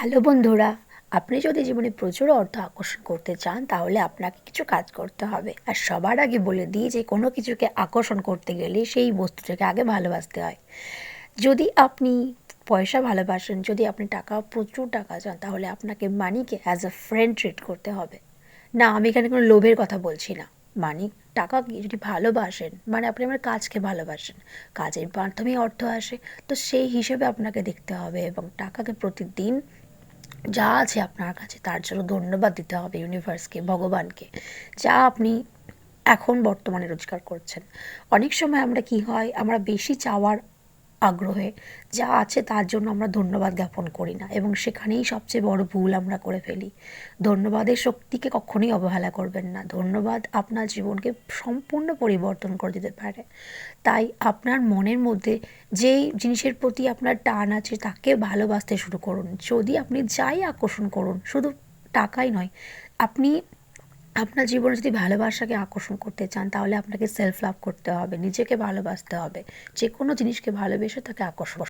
Hello বন্ধুরা, আপনি যদি জীবনে প্রচুর অর্থ আকর্ষণ করতে চান, তাহলে আপনাকে কিছু কাজ করতে হবে। আর সবার আগে বলে দিই যে, কোনো কিছুকে আকর্ষণ করতে গেলে সেই বস্তুটাকে আগে ভালোবাসতে হয়। যদি আপনি পয়সা ভালোবাসেন, যদি আপনি টাকা, প্রচুর টাকা চান, তাহলে আপনাকে মানিকে অ্যাজ আ ফ্রেন্ড ট্রিট করতে হবে। না, আমি এখানে কোনো লোভের কথা বলছি না। মানি টাকাকে যদি ভালোবাসেন মানে আপনি আমার কাজকে ভালোবাসেন, কাজের মাধ্যমেই অর্থ আসে, তো সেই হিসেবে আপনাকে দেখতে হবে এবং টাকাকে প্রতিদিন যা আছে আপনার কাছে, তার জন্য ধন্যবাদ দিতে হবে ইউনিভার্সকে ভগবানকে। যা আপনি এখন বর্তমানে রোজগার করছেন। অনেক সময় আমরা কি হয়, আমরা বেশি চাওয়ার আগ্রহে, যা আছে তার জন্য আমরা ধন্যবাদ জ্ঞাপন করি না এবং সেখানেই সবচেয়ে বড় ভুল আমরা করে ফেলি। ধন্যবাদের শক্তিকে কখনোই অবহেলা করবেন না। ধন্যবাদ আপনার জীবনকে সম্পূর্ণ পরিবর্তন করে দিতে পারে। তাই আপনার মনের মধ্যে যেই জিনিসের প্রতি আপনার টান আছে তাকে ভালোবাসতে শুরু করুন। যদি আপনি যাই আকর্ষণ করুন, শুধু টাকাই নয়, আপনি আপনার জীবনে যদি ভালোবাসাকে আকর্ষণ করতে চান, তাহলে আপনাকে সেলফ লাভ করতে হবে, নিজেকে ভালোবাসতে হবে যে কোনো জিনিসকে ভালোবেসে তাকে আকর্ষণ